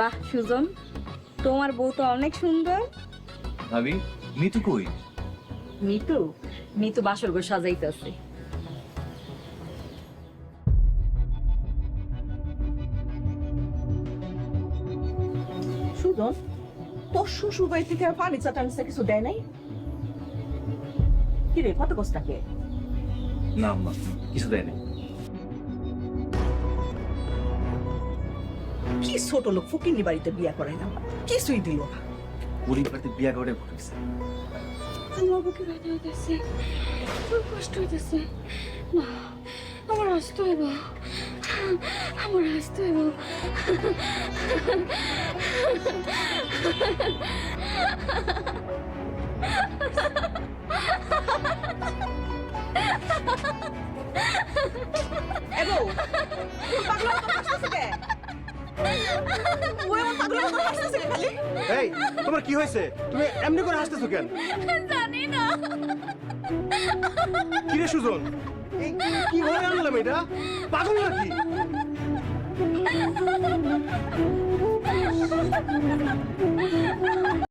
বাহ সুজন তোমার বউ তো অনেক সুন্দর। ভাবি মিতু কই? মিতু? মিতু বাসর ঘর সাজাইতেছে। সুজন তোর শ্বশুর বাড়ি থেকে ফার্নিচার টার্নিচার কিছু দেয় নাই? কি রে কত কষ্টাকে না কিছু দেয়নি কি ছোট লোক ফকিনি বাড়িতে বিয়া করে না? কিছুই দিল না। পুরী বাড়িতে বিয়া করে ঘুরেছে আমার বুকে ব্যথা হইতেছে খুব কষ্ট হইতেছে। না আমার আসতে হইব আমার আসতে হইব এগো এই তোমার কি হয়েছে? তুমি এমনি করে হাসতেছো কেন? জানি না। কি রে সুজন? কি হয়ে আনলাম এটা পাগল নাকি? Ha